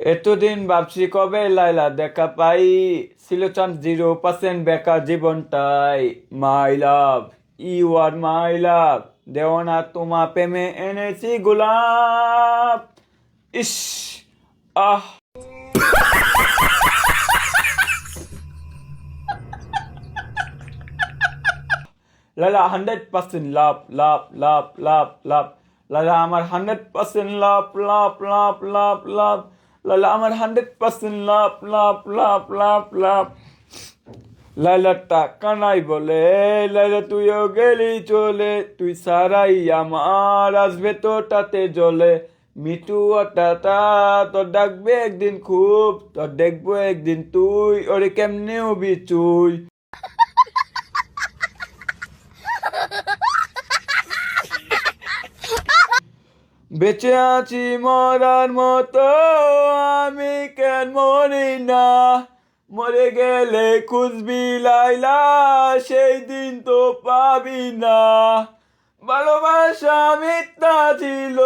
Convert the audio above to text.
এতদিন ভাবছি কবে লাইলা দেখা পাই। ছিল চান্স জিরো পার্সেন্ট বেকার জীবনটাই। মাই লাভ, ইউ আর মাই লাভ দেওয়ানা তোমা প্রেমে এনেছি গোলাপ। ইস, আহ। লালা হান্ড্রেড পার্সেন্ট লাভ লাভ লাভ লাভ লাভ। লালা আমার হান্ড্রেড পার্সেন্ট লাভ লাভ লাভ লাভ লাভ। লালা আমার হান্ড্রেড পার্সেন্ট লাভ লাভ লাভ লাভ লাভ লাইলা টাকা নাই বলে, লাইলা, তুইও গেলি চলে, তুই সারাই আমার আসবে তো তাতে জলে মিঠু টাটা তোর ডাকবে একদিন খুব, তোর দেখব একদিন তুই, ওরে কেমনেও হবি তুই বেঁচে আছি মরার মতো, আমি কেন মরি না? মরে গেলে খুঁজবি লাইলা, সেই দিন তো পাবি না। ভালোবাসা মিথ্যা ছিল।